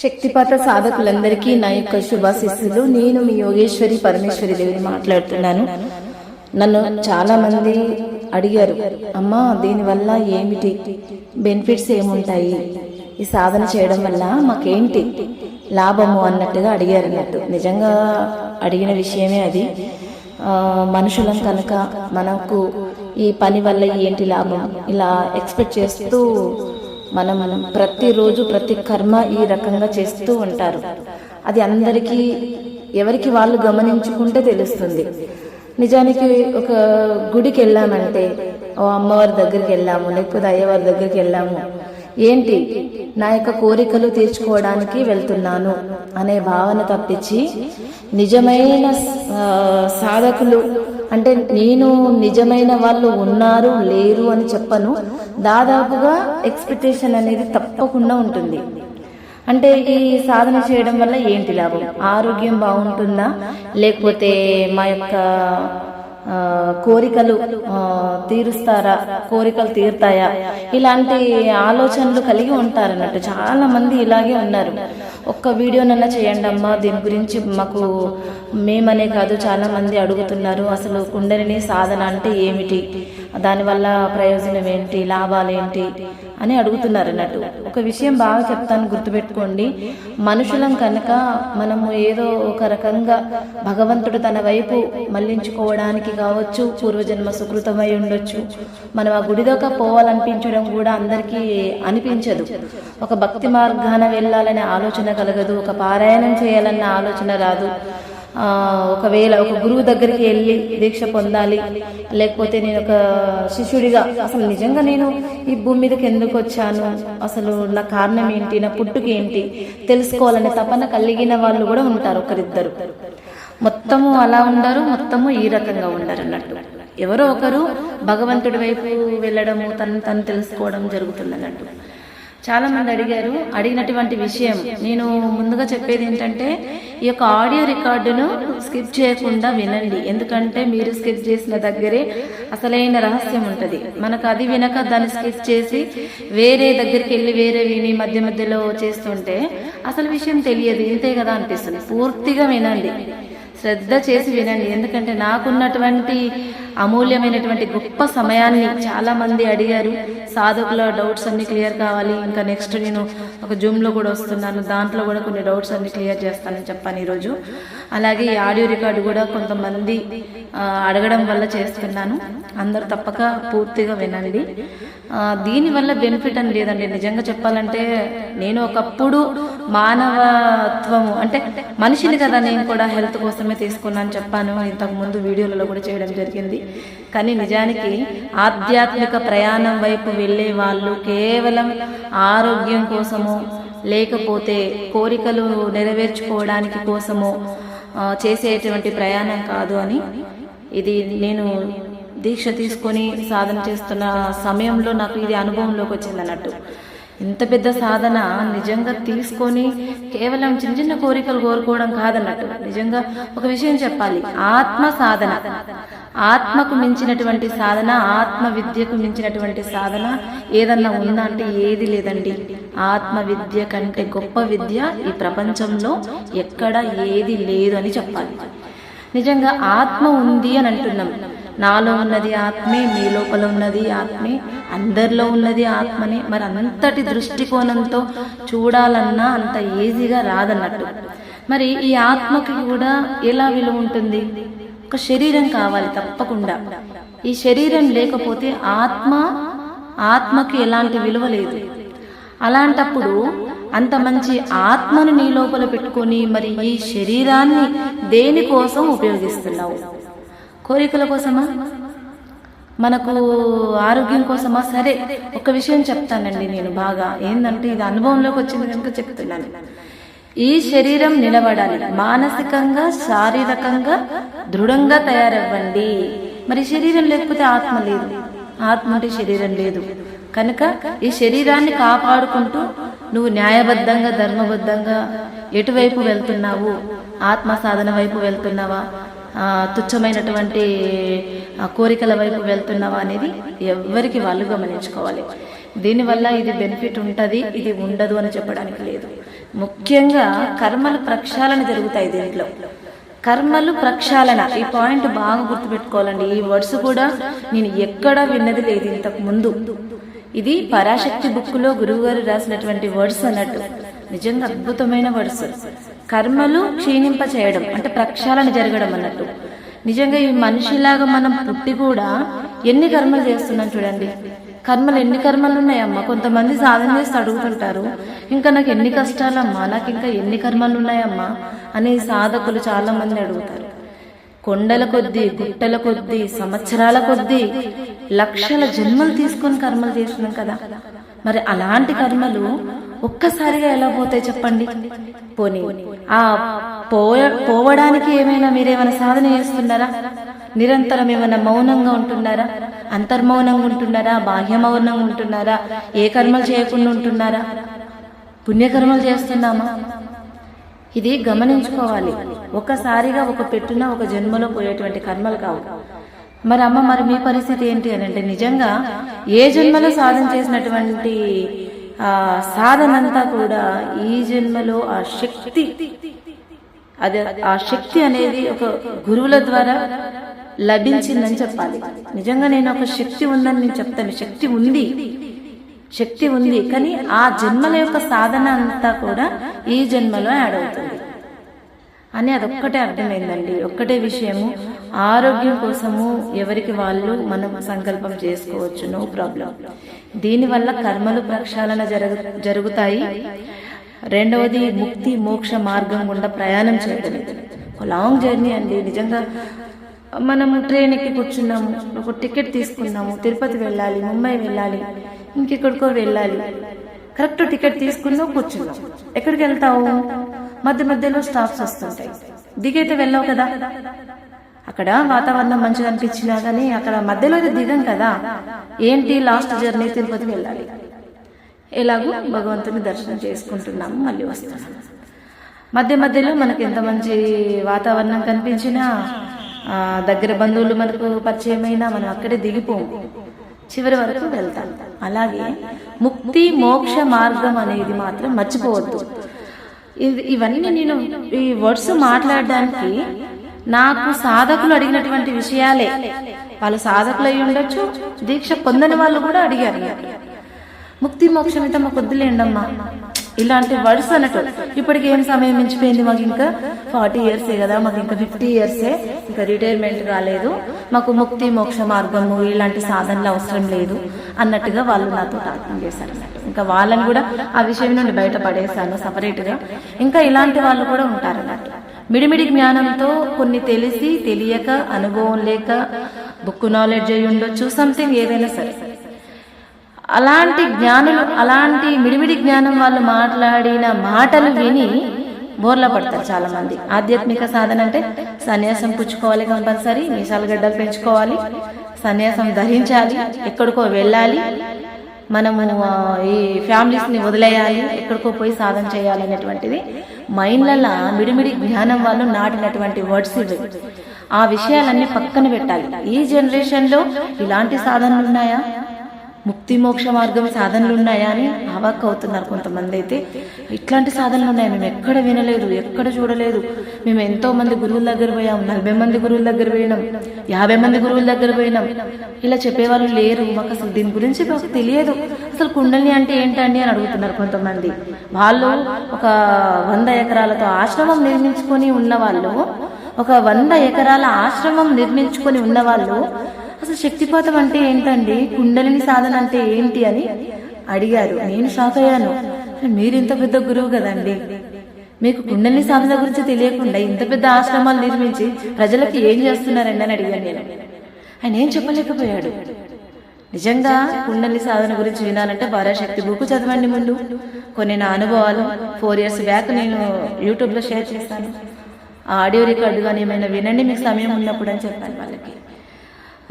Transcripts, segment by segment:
శక్తిపాత సాధకులందరికీ నా యొక్క శుభాశిస్సులు. నేను మీ యోగేశ్వరి పరమేశ్వరి దేవిని మాట్లాడుతున్నాను. నన్ను చాలా మంది అడిగారు అమ్మా దీనివల్ల ఏమిటి? బెనిఫిట్స్ ఏముంటాయి? ఈ సాధన చేయడం వల్ల మాకేంటి? లాభము? అన్నట్టుగా అడిగారు అన్నట్టు. నిజంగా అడిగిన విషయమే అది. మనుషులం కనుక మనకు ఈ పని వల్ల ఏంటి లాభం? ఇలా ఎక్స్పెక్ట్ చేస్తూ మనం ప్రతిరోజు ప్రతి కర్మ ఈ రకంగా చేస్తూ ఉంటారు. అది అందరికీ ఎవరికి వాళ్ళు గమనించుకుంటే తెలుస్తుంది. నిజానికి ఒక గుడికి వెళ్ళామంటే ఓ అమ్మవారి దగ్గరికి వెళ్ళాము లేకపోతే అయ్యవారి దగ్గరికి వెళ్ళాము. ఏంటి? నా యొక్క కోరికలు తీర్చుకోవడానికి వెళ్తున్నాను అనే భావన తప్పించి నిజమైన సాధకులు అంటే నేను నిజమైన వాళ్ళు ఉన్నారు లేరు అని చెప్పను. దాదాపుగా ఎక్స్పెక్టేషన్ అనేది తప్పకుండా ఉంటుంది. అంటే ఈ సాధన చేయడం వల్ల ఏంటి లాభం? ఆరోగ్యం బాగుంటుందా? లేకపోతే మా యొక్క కోరికలు తీరుస్తారా? కోరికలు తీరుతాయా? ఇలాంటి ఆలోచనలు కలిగి ఉంటారన్నట్టు చాలా మంది ఇలాగే ఉన్నారు. ఒక్క వీడియోనన్నా చేయండి అమ్మా దీని గురించి మాకు మేమనే కాదు చాలా మంది అడుగుతున్నారు అసలు కుండలిని సాధన అంటే ఏమిటి? దానివల్ల ప్రయోజనం ఏంటి? లాభాలు ఏంటి? అని అడుగుతున్నారు అన్నట్టు. ఒక విషయం బాగా చెప్తాను గుర్తుపెట్టుకోండి. మనుషులం కనుక మనము ఏదో ఒక రకంగా భగవంతుడు తన వైపు మళ్ళించుకోవడానికి కావచ్చు పూర్వజన్మ సుకృతమై ఉండొచ్చు. మనం ఆ గుడిదొక పోవాలనిపించడం కూడా అందరికీ అనిపించదు. ఒక భక్తి మార్గాన వెళ్ళాలనే ఆలోచన కలగదు ఒక పారాయణం చేయాలన్న ఆలోచన రాదు. ఒకవేళ ఒక గురువు దగ్గరికి వెళ్ళి దీక్ష పొందాలి. లేకపోతే నేను ఒక శిష్యుడిగా అసలు నిజంగా నేను ఈ భూమి మీదకి ఎందుకు వచ్చాను? అసలు నా కారణం ఏంటి? నా పుట్టుక ఏంటి? తెలుసుకోవాలనే తపన కలిగిన వాళ్ళు కూడా ఉంటారు ఒకరిద్దరు. మొత్తము అలా ఉండరు మొత్తము ఈ రకంగా ఉండరు అన్నట్టు. ఎవరో ఒకరు భగవంతుడి వైపు వెళ్ళడము తను తను తెలుసుకోవడం జరుగుతుంది అన్నట్టు. చాలా మంది అడిగారు అడిగినటువంటి విషయం. నేను ముందుగా చెప్పేది ఏంటంటే ఈ యొక్క ఆడియో రికార్డును స్కిప్ చేయకుండా వినండి. ఎందుకంటే మీరు స్కిప్ చేసిన దగ్గరే అసలైన రహస్యం ఉంటుంది. మనకు అది వినక దాన్ని స్కిప్ చేసి వేరే దగ్గరికి వెళ్ళి వేరే విని మధ్య మధ్యలో చేస్తుంటే అసలు విషయం తెలియదు. ఇంతే కదా అనిపిస్తుంది. పూర్తిగా వినండి. శ్రద్ధ చేసి వినండి. ఎందుకంటే నాకున్నటువంటి అమూల్యమైనటువంటి గొప్ప సమయాన్ని చాలా మంది అడిగారు. సాధకుల డౌట్స్ అన్ని క్లియర్ కావాలి. ఇంకా నెక్స్ట్ నేను ఒక జూమ్లో కూడా వస్తున్నాను. దాంట్లో కూడా కొన్ని డౌట్స్ అన్ని క్లియర్ చేస్తానని చెప్పాను ఈరోజు. అలాగే ఈ ఆడియో రికార్డు కూడా కొంతమంది అడగడం వల్ల చేస్తున్నాను. అందరూ తప్పక పూర్తిగా వినండి. దీనివల్ల బెనిఫిట్ అని లేదండి. నిజంగా చెప్పాలంటే నేను ఒకప్పుడు మానవత్వము అంటే మనిషిని కదా నేను కూడా హెల్త్ కోసమే తీసుకున్నాను చెప్పాను. ఇంతకుముందు వీడియోలలో కూడా చేయడం జరిగింది. కానీ నిజానికి ఆధ్యాత్మిక ప్రయాణం వైపు వెళ్ళే వాళ్ళు కేవలం ఆరోగ్యం కోసము లేకపోతే కోరికలు నెరవేర్చుకోవడానికి కోసము చేసేటువంటి ప్రయాణం కాదు అని. ఇది నేను దీక్ష తీసుకొని సాధన చేస్తున్న సమయంలో నాకు ఇది అనుభవంలోకి వచ్చింది అన్నట్టు ఇంత పెద్ద సాధన నిజంగా తీసుకొని కేవలం చిన్న చిన్న కోరికలు కోరుకోవడం కాదన్నట్టు. నిజంగా ఒక విషయం చెప్పాలి. ఆత్మ సాధన. ఆత్మకు మించినటువంటి సాధన ఆత్మ విద్యకు మించినటువంటి సాధన ఏదన్నా ఉందా అంటే ఏది లేదండి. ఆత్మ విద్య కంటే గొప్ప విద్య ఈ ప్రపంచంలో ఎక్కడ ఏది లేదు అని చెప్పాలి. నిజంగా ఆత్మ ఉంది అని అంటున్నాం. నాలో ఉన్నది ఆత్మే మీ లోపల ఉన్నది ఆత్మే అందరిలో ఉన్నది ఆత్మనే. మరి అంతటి దృష్టికోణంతో చూడాలన్నా అంత ఈజీగా రాదన్నట్టు. మరి ఈ ఆత్మకి కూడా ఎలా విలువ ఉంటుంది? ఒక శరీరం కావాలి తప్పకుండా. ఈ శరీరం లేకపోతే ఆత్మ ఆత్మకి ఎలాంటి విలువ లేదు. అలాంటప్పుడు అంత మంచి ఆత్మను నీ లోపల పెట్టుకొని మరి ఈ శరీరాన్ని దేనికోసం ఉపయోగిస్తున్నావు? కోరికల కోసమా? మనకు ఆరోగ్యం కోసమా? సరే ఒక విషయం చెప్తానండి నేను బాగా. ఏంటంటే ఇది అనుభవంలోకి వచ్చింది కనుక చెప్తున్నాను. ఈ శరీరం నిలబడాలి. మానసికంగా శారీరకంగా దృఢంగా తయారవ్వండి. మరి శరీరం లేకపోతే ఆత్మ లేదు. ఆత్మ అంటే శరీరం లేదు. కనుక ఈ శరీరాన్ని కాపాడుకుంటూ నువ్వు న్యాయబద్ధంగా ధర్మబద్ధంగా ఎటువైపు వెళ్తున్నావు? ఆత్మ సాధన వైపు వెళ్తున్నావా? తుచ్చమైనటువంటి కోరికల వైపు వెళ్తున్నావా అనేది ఎవరికి వాళ్ళు గమనించుకోవాలి. దీనివల్ల ఇది బెనిఫిట్ ఉంటుంది ఇది ఉండదు అని చెప్పడానికి లేదు. ముఖ్యంగా కర్మలు ప్రక్షాళన జరుగుతాయి దీంట్లో. కర్మలు ప్రక్షాళన ఈ పాయింట్ బాగా గుర్తుపెట్టుకోవాలండి. ఈ వర్డ్స్ కూడా నేను ఎక్కడా విన్నది లేదు ఇంతకు ముందు. ఇది పరాశక్తి బుక్లో గురువు గారు రాసినటువంటి వర్డ్స్ అన్నట్టు. నిజంగా అద్భుతమైన వర్డ్స్. కర్మలు క్షీణింప చేయడం అంటే ప్రక్షాళన జరగడం అన్నట్టు. నిజంగా ఈ మనిషిలాగా మనం పుట్టి కూడా ఎన్ని కర్మలు చేస్తున్నాం చూడండి. కర్మలు ఎన్ని కర్మలు ఉన్నాయమ్మా? కొంతమంది సాధన చేసి అడుగుతుంటారు ఇంకా నాకు ఎన్ని కష్టాలమ్మా? నాకు ఇంకా ఎన్ని కర్మలు ఉన్నాయమ్మా? అని సాధకులు చాలా మంది అడుగుతారు. కొండల కొద్దీ గుట్టల కొద్దీ సంవత్సరాల కొద్దీ లక్షల జన్మలు తీసుకొని కర్మలు చేస్తున్నాం కదా. మరి అలాంటి కర్మలు ఒక్కసారిగా ఎలా పోతాయి చెప్పండి? పోనీ. ఆ పోవడానికి ఏమైనా మీరేమైనా సాధన చేస్తున్నారా? నిరంతరం ఏమైనా మౌనంగా ఉంటున్నారా? అంతర్మౌనంగా ఉంటున్నారా? బాహ్య మౌనంగా ఉంటున్నారా? ఏ కర్మలు చేయకుండా ఉంటున్నారా? పుణ్యకర్మలు చేస్తున్నామా? ఇది గమనించుకోవాలి. ఒకసారిగా ఒక పెట్టున ఒక జన్మలో పోయేటువంటి కర్మలు కావు. మరి అమ్మ మరి మీ పరిస్థితి ఏంటి అని అంటే నిజంగా ఏ జన్మలో సాధన చేసినటువంటి ఆ సాధనంతా కూడా ఈ జన్మలో ఆ శక్తి. అది ఆ శక్తి అనేది ఒక గురువుల ద్వారా లభించిందని చెప్పాలి. నిజంగా నేను ఒక శక్తి ఉందని నేను చెప్తాను. శక్తి ఉంది. శక్తి ఉంది. కానీ ఆ జన్మల యొక్క సాధన అంతా కూడా ఈ జన్మలో యాడ్ అవుతుంది. అని అదొక్కటే అర్థమైందండి. ఒక్కటే విషయము. ఆరోగ్యం కోసము ఎవరికి వాళ్ళు మనం సంకల్పం చేసుకోవచ్చు నో ప్రాబ్లం దీనివల్ల కర్మలు ప్రక్షాళన జరుగు జరుగుతాయి. రెండవది ముక్తి మోక్ష మార్గం గుండా ప్రయాణం చేయడం లాంగ్ జర్నీ అండి. నిజంగా మనము ట్రైన్ ఎక్కి కూర్చున్నాము ఒక టికెట్ తీసుకున్నాము తిరుపతి వెళ్ళాలి ముంబై వెళ్ళాలి ఇంకెక్కడికో వెళ్ళాలి. కరెక్ట్ టికెట్ తీసుకున్నావు కూర్చున్నావు. ఎక్కడికి వెళ్తావు? మధ్య మధ్యలో స్టాప్స్ వస్తుంటాయి. దిగైతే వెళ్ళావు కదా. అక్కడ వాతావరణం మంచిగా అనిపించినా కానీ అక్కడ మధ్యలో అయితే దిగం కదా. ఏంటి లాస్ట్ జర్నీ తిరుపతి వెళ్ళాలి? ఎలాగో భగవంతుని దర్శనం చేసుకుంటున్నాము మళ్ళీ వస్తున్నాము మధ్య మధ్యలో మనకు ఎంత మంచి వాతావరణం కనిపించినా దగ్గర బంధువులు మనకు పరిచయమైనా మనం అక్కడే దిగిపోము. చివరి వరకు వెళ్తాం. అలాగే ముక్తి మోక్ష మార్గం అనేది మాత్రం మర్చిపోవద్దు. ఇది ఇవన్నీ నేను ఈ వర్డ్స్ మాట్లాడడానికి నాకు సాధకులు అడిగినటువంటి విషయాలే. వాళ్ళు సాధకులు అయి ఉండొచ్చు దీక్ష పొందని వాళ్ళు కూడా అడిగారు. ముక్తి మోక్షం అయితే మాకు వద్దులేండమ్మా ఇలాంటి వర్డ్స్ అన్నట్టు ఇప్పటికి ఏం సమయం మించిపోయింది మాకు ఇంకా? ఫార్టీ ఇయర్సే కదా మాకు ఇంకా ఫిఫ్టీ ఇయర్సే ఇంకా రిటైర్మెంట్ కాలేదు మాకు ముక్తి మోక్ష మార్గము ఇలాంటి సాధనలు అవసరం లేదు అన్నట్టుగా వాళ్ళు నాతో టాకింగ్ చేశారు అన్నట్టు. ఇంకా వాళ్ళని కూడా ఆ విషయం నుండి బయట పడేశాను ఇంకా ఇలాంటి వాళ్ళు కూడా ఉంటారు అన్నట్టు. మిడిమిడి జ్ఞానంతో కొన్ని తెలిసి తెలియక అనుభవం లేక బుక్ నాలెడ్జ్ అయి ఉండొచ్చు సంథింగ్ ఏదైనా సరే. అలాంటి జ్ఞానులు అలాంటి మిడిమిడి జ్ఞానం వాళ్ళు మాట్లాడిన మాటలు విని బోర్ల పడతారు చాలా మంది ఆధ్యాత్మిక సాధన అంటే సన్యాసం పుచ్చుకోవాలి కంపల్సరీ మీసాల గడ్డలు పెంచుకోవాలి సన్యాసం ధరించాలి ఎక్కడికో వెళ్ళాలి మనము ఈ ఫ్యామిలీస్ని వదిలేయాలి ఎక్కడికో పోయి సాధన చేయాలి అనేటువంటిది మైండ్లలో మిడిమిడి జ్ఞానం వాళ్ళు నాటినటువంటి వర్డ్స్ ఇవి. ఆ విషయాలన్నీ పక్కన పెట్టాలి. ఈ జనరేషన్లో ఇలాంటి సాధనలు ఉన్నాయా? ముక్తి మోక్ష మార్గం సాధనలు ఉన్నాయా అని అవాక్ అవుతున్నారు కొంతమంది అయితే. ఇట్లాంటి సాధనలు ఉన్నాయి మేము ఎక్కడ వినలేదు ఎక్కడ చూడలేదు. మేము ఎంతో మంది గురువుల దగ్గర పోయాం నలభై మంది గురువుల దగ్గర పోయినాం యాభై మంది గురువుల దగ్గర పోయినాం. ఇలా చెప్పేవాళ్ళు లేరు మాకు అసలు దీని గురించి మాకు తెలియదు. అసలు కుండలి అంటే ఏంటండి అని అడుగుతున్నారు కొంతమంది. వాళ్ళు ఒక వంద ఎకరాలతో ఆశ్రమం నిర్మించుకొని ఉన్న వాళ్ళు ఒక వంద ఎకరాల ఆశ్రమం నిర్మించుకొని ఉన్న వాళ్ళు అసలు శక్తిపాతం అంటే ఏంటండి? కుండలిని సాధన అంటే ఏంటి అని అడిగారు. నేను షాక్ అయ్యాను. మీరు ఇంత పెద్ద గురువు కదండి? మీకు కుండలిని సాధన గురించి తెలియకుండా ఇంత పెద్ద ఆశ్రమాలు నిర్మించి ప్రజలకు ఏం చేస్తున్నారండి అని అడిగాను నేను. ఆయన ఏం చెప్పలేకపోయాడు. నిజంగా కుండలి సాధన గురించి వినాలంటే పరాశక్తి బుక్ చదవండి ముందు. కొన్ని నా అనుభవాలు. ఫోర్ ఇయర్స్ బ్యాక్ నేను యూట్యూబ్లో షేర్ చేస్తాను. ఆ ఆడియో రికార్డు కానీ ఏమైనా వినండి మీకు సమయం ఉన్నప్పుడు అని చెప్పాను వాళ్ళకి.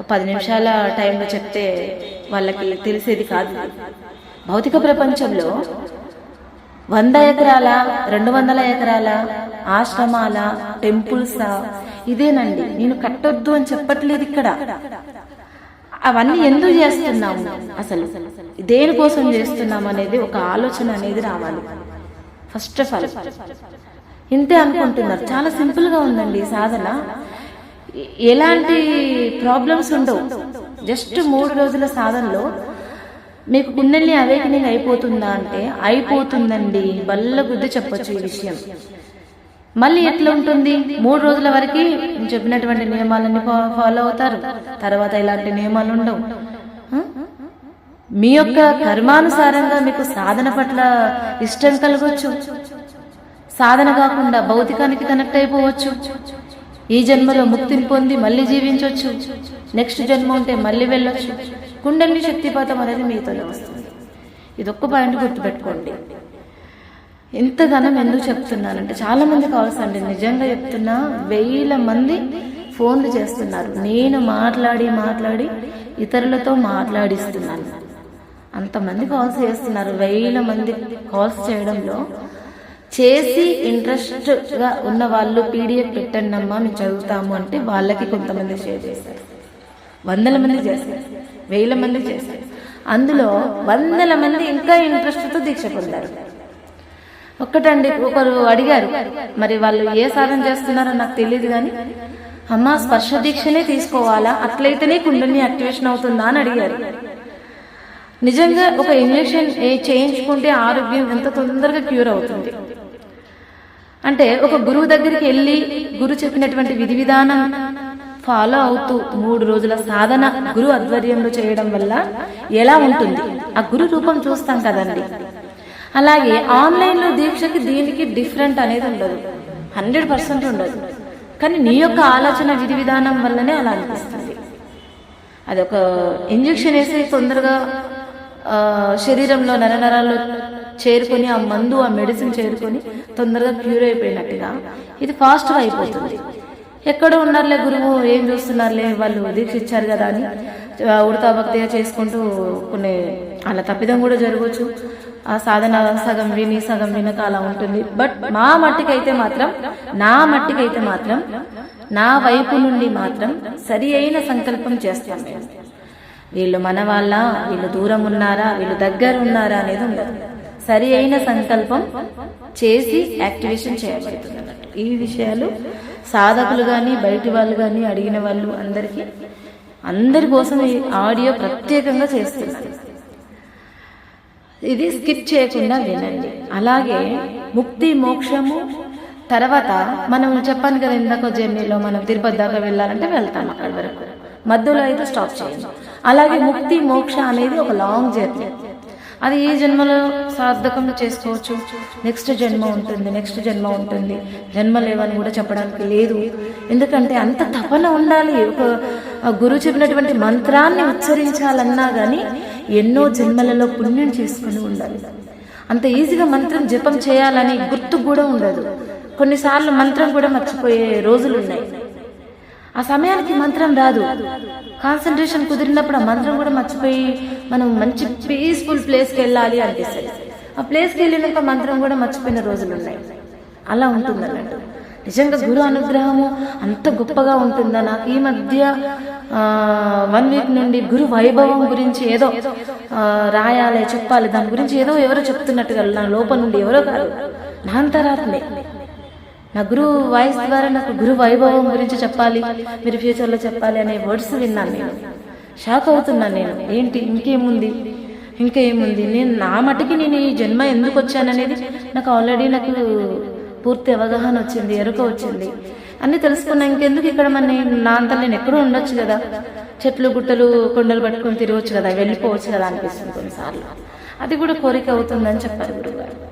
పది నిమిషాల టైంలో చెప్తే వాళ్ళకి తెలిసేది కాదు. భౌతిక ప్రపంచంలో వంద ఎకరాల రెండు వందల ఎకరాల ఆశ్రమాల టెంపుల్స్ ఇదేనండి. నేను కట్టొద్దు అని చెప్పట్లేదు ఇక్కడ. అవన్నీ ఎందుకు చేస్తున్నాము? అసలు దేనికోసం చేస్తున్నాం అనేది ఒక ఆలోచన అనేది రావాలి. ఫస్ట్ ఆఫ్ ఆల్ ఇంతే అనుకుంటున్నారు. చాలా సింపుల్గా ఉందండి సాధన. ఎలాంటి ప్రాబ్లమ్స్ ఉండవు. జస్ట్ మూడు రోజుల సాధనలో మీకు కుండలిని అవేకనింగ్ అయిపోతుందా అంటే అయిపోతుందండి. బల్ల బుద్ధి చెప్పొచ్చు ఈ విషయం. మళ్ళీ ఎట్లా ఉంటుంది? మూడు రోజుల వరకు చెప్పినటువంటి నియమాలన్నీ ఫాలో అవుతారు. తర్వాత ఇలాంటి నియమాలు ఉండవు. మీ యొక్క కర్మానుసారంగా మీకు సాధన పట్ల ఇష్టం కలగొచ్చు. సాధన కాకుండా భౌతికానికి కనెక్ట్ అయిపోవచ్చు. ఈ జన్మలో ముక్తిని పొంది మళ్ళీ జీవించవచ్చు నెక్స్ట్ జన్మ ఉంటే మళ్ళీ వెళ్ళొచ్చు. కుండలిని శక్తిపాతం అనేది మీతోనే వస్తుంది ఇది ఒక్క పాయింట్ గుర్తుపెట్టుకోండి. ఇంతగానం ఎందుకు చెప్తున్నానంటే చాలా మంది కాల్స్ అండి. నిజంగా చెప్తున్నా వేల మంది ఫోన్లు చేస్తున్నారు. నేను మాట్లాడి మాట్లాడి ఇతరులతో మాట్లాడిస్తున్నాను. అంతమంది కాల్స్ చేస్తున్నారు. వేల మంది కాల్స్ చేయడంలో చేసి ఇంట్రెస్ట్గా ఉన్న వాళ్ళు పీడిఎఫ్ పెట్టండి అమ్మా మేము చదువుతాము అంటే వాళ్ళకి కొంతమంది షేర్ చేశారు వందల మంది చేశారు వేల మంది చేశారు అందులో వందల మంది ఇంకా ఇంట్రెస్ట్తో దీక్ష పొందారు. ఒక్కటండి ఒకరు అడిగారు మరి వాళ్ళు ఏ సాధన చేస్తున్నారో నాకు తెలియదు కానీ అమ్మ స్పర్శ దీక్షనే తీసుకోవాలా? అట్లయితేనే కుండని యాక్టివేషన్ అవుతుందా? అని అడిగారు. నిజంగా ఒక ఇంజక్షన్ చేయించుకుంటే ఆరోగ్యం ఎంత తొందరగా క్యూర్ అవుతుంది. అంటే ఒక గురువు దగ్గరికి వెళ్ళి గురు చెప్పినటువంటి విధి విధానం ఫాలో అవుతూ మూడు రోజుల సాధన గురు ఆధ్వర్యంలో చేయడం వల్ల ఎలా ఉంటుంది? ఆ గురు రూపం చూస్తాం కదండి. అలాగే ఆన్లైన్లో దీక్షకి దీనికి డిఫరెంట్ అనేది ఉండదు. హండ్రెడ్ పర్సెంట్ ఉండదు. కానీ నీ యొక్క ఆలోచన విధి విధానం వల్లనే అలా అనిపిస్తుంది. అది ఒక ఇంజెక్షన్ వేసి తొందరగా శరీరంలో నరనరాలు చేరుకొని ఆ మందు ఆ మెడిసిన్ చేరుకొని తొందరగా క్యూర్ అయిపోయినట్టుగా ఇది ఫాస్ట్గా అయిపోతుంది. ఎక్కడో ఉన్నారులే గురువు ఏం చూస్తున్నారులే వాళ్ళు దీక్ష ఇచ్చారు కదా అని ఉడతా భక్తిగా చేసుకుంటూ కొన్ని అలా తప్పిదం కూడా జరగవచ్చు. ఆ సాధన సగం విని సగం వినక అలా ఉంటుంది. బట్ మా మట్టికైతే మాత్రం నా మట్టికైతే మాత్రం నా వైపు నుండి మాత్రం సరి అయిన సంకల్పం చేస్తాం వీళ్ళు మన వాళ్ళ వీళ్ళు దూరం ఉన్నారా వీళ్ళు దగ్గర ఉన్నారా అనేది ఉండదు. సరి అయిన సంకల్పం చేసి యాక్టివేషన్ చేయబడుతుంది. ఈ విషయాలు సాధకులు కానీ బయటి వాళ్ళు కానీ అడిగిన వాళ్ళు అందరికీ అందరి కోసం ఈ ఆడియో ప్రత్యేకంగా చేస్తున్నారు ఇది స్కిప్ చేయకుండా వినండి. అలాగే ముక్తి మోక్షము తర్వాత మనం చెప్పాను కదా ఇందాక జర్నీలో మనం తిరుపతి దాకా వెళ్ళాలంటే వెళ్తాం అక్కడి వరకు. మధ్యలో అయితే స్టాప్ చేయండి. అలాగే ముక్తి మోక్ష అనేది ఒక లాంగ్ జర్నీ అది ఏ జన్మలో సార్థకం చేసుకోవచ్చు? నెక్స్ట్ జన్మ ఉంటుంది నెక్స్ట్ జన్మ ఉంటుంది. జన్మ లేవని కూడా చెప్పడానికి లేదు. ఎందుకంటే అంత తపన ఉండాలి. ఒక గురువు చెప్పినటువంటి మంత్రాన్ని ఉచ్చరించాలన్నా కానీ ఎన్నో జన్మలలో పుణ్యం చేసుకుని ఉండాలి. అంత ఈజీగా మంత్రం జపం చేయాలని గుర్తు కూడా ఉండదు. కొన్నిసార్లు మంత్రం కూడా మర్చిపోయే రోజులు ఉన్నాయి. ఆ సమయానికి మంత్రం రాదు. కాన్సన్ట్రేషన్ కుదిరినప్పుడు ఆ మంత్రం కూడా మర్చిపోయి మనం మంచి పీస్ఫుల్ ప్లేస్కి వెళ్ళాలి అనిపిస్తుంది. ఆ ప్లేస్కి వెళ్ళినాక మంత్రం కూడా మర్చిపోయిన రోజులు ఉన్నాయి. అలా ఉంటుంది అన్నట్టు. నిజంగా గురు అనుగ్రహము అంత గొప్పగా ఉంటుందా? నాకు ఈ మధ్య వన్ వీక్ నుండి గురు వైభవం గురించి ఏదో రాయాలి చెప్పాలి. దాని గురించి ఏదో ఎవరో చెప్తున్నట్టుగా నా లోపల నుండి ఎవరో కాదు. నా అంతరాత్మే. నా గురువు వాయిస్ ద్వారా నాకు గురు వైభవం గురించి చెప్పాలి మీరు ఫ్యూచర్లో చెప్పాలి అనే వర్డ్స్ విన్నాను నేను. షాక్ అవుతున్నాను నేను. ఏంటి? ఇంకేముంది? ఇంకా ఏముంది నేను నా మటుకి నేను ఈ జన్మ ఎందుకు వచ్చాననేది నాకు ఆల్రెడీ నాకు పూర్తి అవగాహన వచ్చింది ఎరుక వచ్చింది. అన్ని తెలుసుకున్నా ఇంకెందుకు ఇక్కడ మన నా అంతా నేను ఎక్కడో ఉండొచ్చు కదా. చెట్లు గుట్టలు కొండలు పట్టుకొని తిరగవచ్చు కదా వెళ్ళిపోవచ్చు కదా అనిపిస్తుంది కొన్నిసార్లు. అది కూడా కోరిక అవుతుందని చెప్పారు గురుగారు.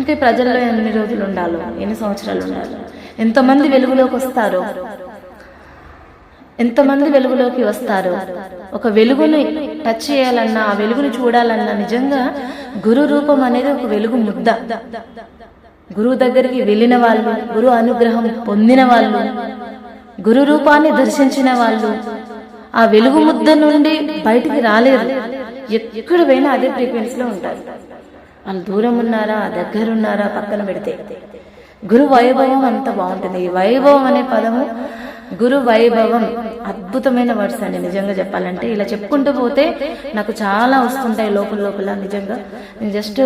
ఇంకా ప్రజల్లో ఎన్ని రోజులు ఉండాలో ఎన్ని సంవత్సరాలు ఉండాలో. ఎంతమంది వెలుగులోకి వస్తారో ఎంతమంది వెలుగులోకి వస్తారో ఒక వెలుగుని టచ్ చేయాలన్నా ఆ వెలుగుని చూడాలన్నా నిజంగా గురు రూపం అనేది ఒక వెలుగు ముద్ద. గురువు దగ్గరికి వెళ్ళిన వాళ్ళు గురు అనుగ్రహం పొందిన వాళ్ళు గురు రూపాన్ని దర్శించిన వాళ్ళు ఆ వెలుగు ముద్ద నుండి బయటికి రాలేరు. ఎక్కడ పోయినా అదే ఫ్రీక్వెన్సీలో ఉంటారు. వాళ్ళు దూరం ఉన్నారా దగ్గర ఉన్నారా పక్కన పెడితే. గురు వైభవం అంత బాగుంటుంది. ఈ వైభవం అనే పదము గురు వైభవం అద్భుతమైన వర్డ్స్ అండి. నిజంగా చెప్పాలంటే ఇలా చెప్పుకుంటూ పోతే నాకు చాలా వస్తుంటాయి లోపల లోపల నిజంగా. నేను జస్ట్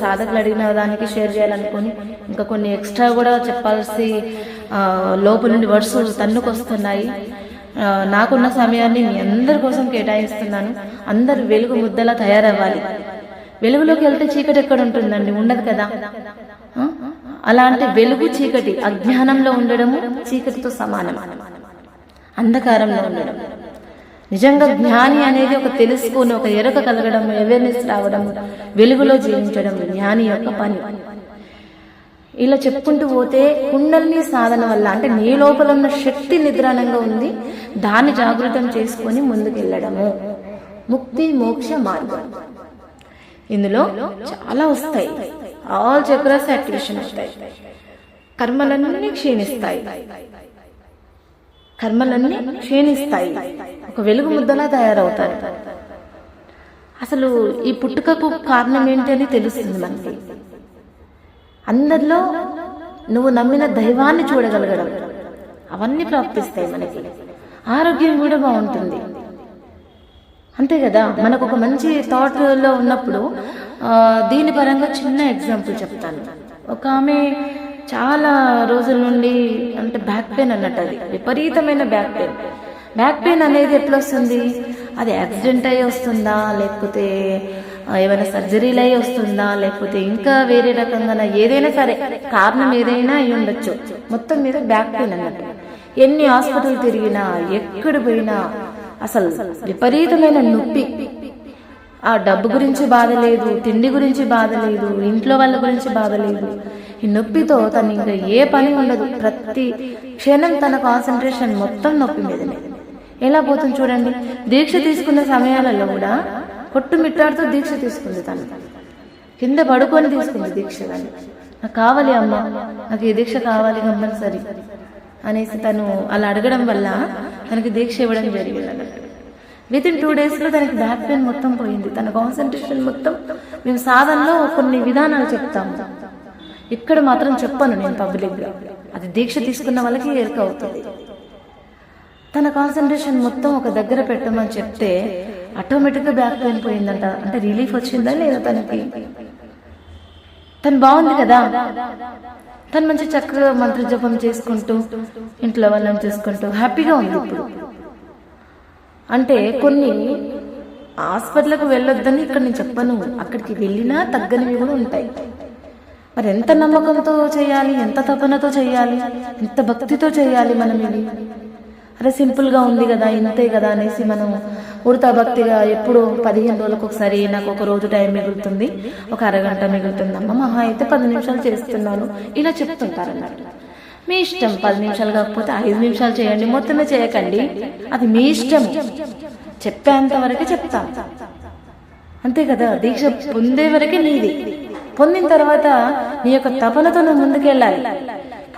సాధకులు అడిగిన దానికి షేర్ చేయాలనుకొని ఇంకా కొన్ని ఎక్స్ట్రా కూడా చెప్పాల్సి లోపల నుండి వర్డ్స్ తన్నుకొస్తున్నాయి. నాకున్న సమయాన్ని మీ అందరి కోసం కేటాయిస్తున్నాను. అందరు వెలుగు ముద్దలా తయారవ్వాలి. వెలుగులోకి వెళ్తే చీకటి ఎక్కడ ఉంటుందండి? ఉండదు కదా. అలాంటి వెలుగు చీకటి అజ్ఞానంలో ఉండడము చీకటితో సమానం. అంధకారంలో ఉండడం. నిజంగా జ్ఞాని అనేది ఒక తెలుసుకొని ఒక ఎరుక కలగడం అవేర్నెస్ రావడం వెలుగులో జీవించడం జ్ఞాని యొక్క పని. ఇలా చెప్పుకుంటూ పోతే కుండల్ని సాధన వల్ల అంటే నీ లోపల ఉన్న శక్తి నిద్రాణంగా ఉంది దాన్ని జాగృతం చేసుకొని ముందుకెళ్ళడము. ముక్తి మోక్ష మార్గం. ఇందులో చాలా వస్తాయి. ఆల్ చక్రాస్ యాక్టివేషన్ అవుతాయి కర్మలన్నీ క్షీణిస్తాయి. కర్మలన్నీ క్షీణిస్తాయి. ఒక వెలుగు ముద్దలా తయారవుతారు అసలు ఈ పుట్టుకకు కారణం ఏంటి అని తెలుస్తుంది మనకి. అందరిలో నువ్వు నమ్మిన దైవాన్ని చూడగలగడం. అవన్నీ ప్రాప్తిస్తాయి మనకి. ఆరోగ్యం కూడా బాగుంటుంది. అంతే కదా? మనకు ఒక మంచి థాట్లో ఉన్నప్పుడు దీని పరంగా చిన్న ఎగ్జాంపుల్ చెప్తాను. ఒక ఆమె చాలా రోజుల నుండి అంటే బ్యాక్ పెయిన్ అన్నట్టు అది. విపరీతమైన బ్యాక్ పెయిన్. బ్యాక్ పెయిన్ అనేది ఎట్లా వస్తుంది అది యాక్సిడెంట్ అయ్యి వస్తుందా? లేకపోతే ఏమైనా సర్జరీలు అయ్యి వస్తుందా? లేకపోతే ఇంకా వేరే రకంగా ఏదైనా సరే కారణం ఏదైనా అయి ఉండొచ్చు. మొత్తం మీద బ్యాక్ పెయిన్ అన్నట్టు. ఎన్ని హాస్పిటల్ తిరిగినా ఎక్కడ పోయినా అసలు విపరీతమైన నొప్పి. ఆ డబ్బు గురించి బాధ లేదు తిండి గురించి బాధ లేదు ఇంట్లో వాళ్ళ గురించి బాధ లేదు. ఈ నొప్పితో తను ఇంకా ఏ పని ఉండదు. ప్రతి క్షణం తన కాన్సన్ట్రేషన్ మొత్తం నొప్పి మీదనే. ఎలా పోతుంది చూడండి. దీక్ష తీసుకున్న సమయాలలో కూడా కొట్టుమిట్టాడుతూ దీక్ష తీసుకుంది తను. కింద పడుకొని తీసుకుంది దీక్ష కానీ. నాకు కావాలి అమ్మ. నాకు ఈ దీక్ష కావాలి కంపల్సరీ అనేసి తను అలా అడగడం వల్ల తనకి దీక్ష ఇవ్వడం జరిగింది అన్నట్టు విత్ ఇన్ టూ డేస్లో తనకి బ్యాక్ పెయిన్ మొత్తం పోయింది. తన కాన్సన్ట్రేషన్ మొత్తం మేము సాధనలో కొన్ని విధానాలు చెప్తాము. ఇక్కడ మాత్రం చెప్పను నేను పబ్లిక్గా అది దీక్ష తీసుకున్న వాళ్ళకి ఎరుక అవుతుంది. తన కాన్సన్ట్రేషన్ మొత్తం ఒక దగ్గర పెట్టమని చెప్తే ఆటోమేటిక్గా బ్యాక్ పెయిన్ పోయిందంట. అంటే రిలీఫ్ వచ్చిందా లేదా తనకి? తను బాగుంది కదా? తను మంచి చక్కగా మంత్ర జపం చేసుకుంటూ ఇంట్లో వాళ్ళని చూసుకుంటూ హ్యాపీగా ఉంది ఇప్పుడు. అంటే కొన్ని హాస్పిటల్కి వెళ్ళొద్దని ఇక్కడ నేను చెప్పను. అక్కడికి వెళ్ళినా తగ్గనివి కూడా ఉంటాయి. మరి ఎంత నమ్మకంతో చేయాలి? ఎంత తపనతో చేయాలి? ఎంత భక్తితో చేయాలి మనం ఇది? అరే సింపుల్గా ఉంది కదా ఇంతే కదా అనేసి మనం ఉడతా భక్తిగా ఎప్పుడు పదిహేను రోజులకు ఒకసారి నాకు ఒక రోజు టైం మిగులుతుంది. ఒక అరగంట మిగులుతుంది. అమ్మ మహా అయితే పది నిమిషాలు చేస్తున్నాను. ఇలా చెప్తుంటారు అన్నట్టు మీ ఇష్టం. పది నిమిషాలు కాకపోతే ఐదు నిమిషాలు చేయండి. మొత్తమే చేయకండి. అది మీ ఇష్టం. చెప్పేంత వరకే చెప్తాం. అంతే కదా? దీక్ష పొందే వరకే నీది. పొందిన తర్వాత నీ యొక్క తపనతో నువ్వు ముందుకెళ్ళాలి.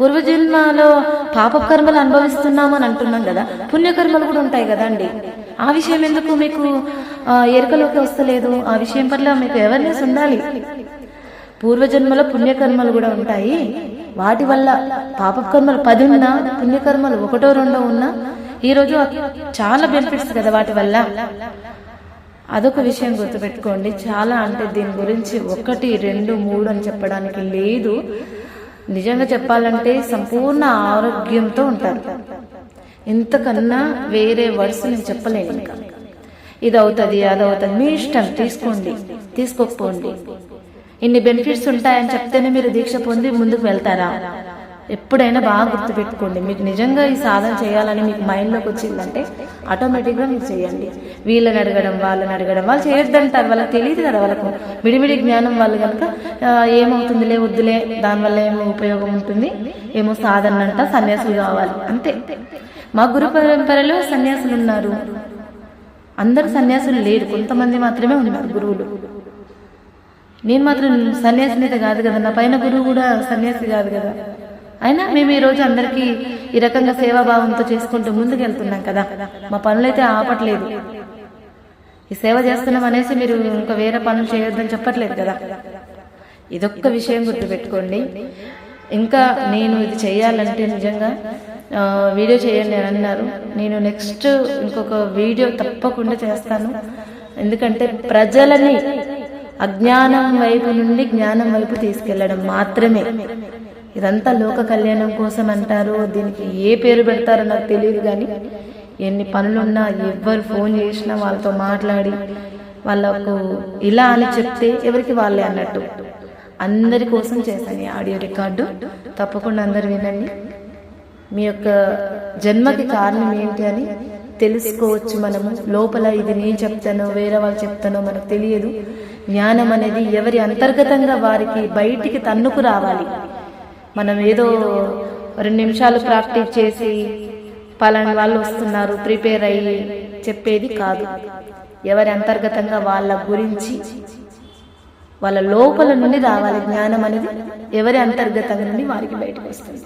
పూర్వజన్మలో పాప కర్మలు అనుభవిస్తున్నామని అంటున్నాం కదా? పుణ్యకర్మలు కూడా ఉంటాయి కదండి. ఆ విషయం ఎందుకు మీకు ఎరుకలోకి వస్తలేదు? ఆ విషయం పట్ల మీకు అవేర్నెస్ ఉండాలి. పూర్వజన్మలో పుణ్యకర్మలు కూడా ఉంటాయి. వాటి వల్ల పాప కర్మలు పది ఉన్నా పుణ్యకర్మలు ఒకటో రెండో ఉన్నా ఈ రోజు చాలా బెనిఫిట్స్ కదా వాటి వల్ల. అదొక విషయం గుర్తుపెట్టుకోండి. చాలా అంటే దీని గురించి ఒకటి రెండు మూడు అని చెప్పడానికి లేదు. నిజంగా చెప్పాలంటే సంపూర్ణ ఆరోగ్యంతో ఉంటారు. ఇంతకన్నా వేరే వర్డ్స్ నేను చెప్పలేను ఇంకా. ఇది అవుతుంది అది అవుతుంది మీ ఇష్టం తీసుకోండి తీసుకోకపోండి. ఇన్ని బెనిఫిట్స్ ఉంటాయని చెప్తేనే మీరు దీక్ష పొంది ముందుకు వెళ్తారా? ఎప్పుడైనా బాగా గుర్తుపెట్టుకోండి. మీకు నిజంగా ఈ సాధన చేయాలని మీకు మైండ్లోకి వచ్చిందంటే ఆటోమేటిక్గా మీరు చేయండి. వీళ్ళని అడగడం వాళ్ళని అడగడం వాళ్ళు చేయొద్దంటారు. వాళ్ళకి తెలియదు కదా వాళ్ళకు. విడివిడి జ్ఞానం వాళ్ళు కనుక ఏమవుతుందిలే వద్దులే దానివల్ల ఏమో ఉపయోగం ఉంటుంది ఏమో సాధన అంట సన్యాసులు కావాలి. అంతే. మా గురు పరంపరలో సన్యాసులు ఉన్నారు అందరు సన్యాసులు లేరు. కొంతమంది మాత్రమే ఉన్నారు గురువులు. నేను మాత్రం సన్యాసిని అయితే కాదు కదా నా పైన గురువు కూడా సన్యాసి కాదు కదా. అయినా మేము ఈ రోజు అందరికీ ఈ రకంగా సేవాభావంతో చేసుకుంటూ ముందుకు వెళ్తున్నాం కదా. మా పనులైతే ఆపట్లేదు. ఈ సేవ చేస్తున్నాం అనేసి మీరు ఇంకా వేరే పనులు చేయొద్దని చెప్పట్లేదు కదా. ఇదొక్క విషయం గుర్తుపెట్టుకోండి. ఇంకా నేను ఇది చేయాలంటే నిజంగా వీడియో చేయండి అని అన్నారు. నేను నెక్స్ట్ ఇంకొక వీడియో తప్పకుండా చేస్తాను. ఎందుకంటే ప్రజలని అజ్ఞానం వైపు నుండి జ్ఞానం వైపు తీసుకెళ్ళడం మాత్రమే. ఇదంతా లోక కళ్యాణం కోసం అంటారు దీనికి ఏ పేరు పెడతారో నాకు తెలియదు కానీ ఎన్ని పనులున్నా ఎవ్వరు ఫోన్ చేసినా వాళ్ళతో మాట్లాడి వాళ్ళకు ఇలా అని చెప్తే ఎవరికి వాళ్ళే అన్నట్టు. అందరి కోసం చేశాను ఆడియో రికార్డు. తప్పకుండా అందరు వినండి. మీ యొక్క జన్మకి కారణం ఏంటి అని తెలుసుకోవచ్చు మనము. లోపల ఇది నేను చెప్తానో వేరే వాళ్ళు చెప్తానో మనకు తెలియదు. జ్ఞానం అనేది ఎవరి అంతర్గతంగా వారికి బయటికి తన్నుకు రావాలి. మనం ఏదో రెండు నిమిషాలు ప్రాక్టీస్ చేసి పలాని వాళ్ళు వస్తున్నారు ప్రిపేర్ అయ్యి చెప్పేది కాదు. ఎవరి అంతర్గతంగా వాళ్ళ గురించి వాళ్ళ లోపల నుండి రావాలి జ్ఞానం అనేది. ఎవరి అంతర్గతంగా నుండి వారికి బయటకు వస్తుంది.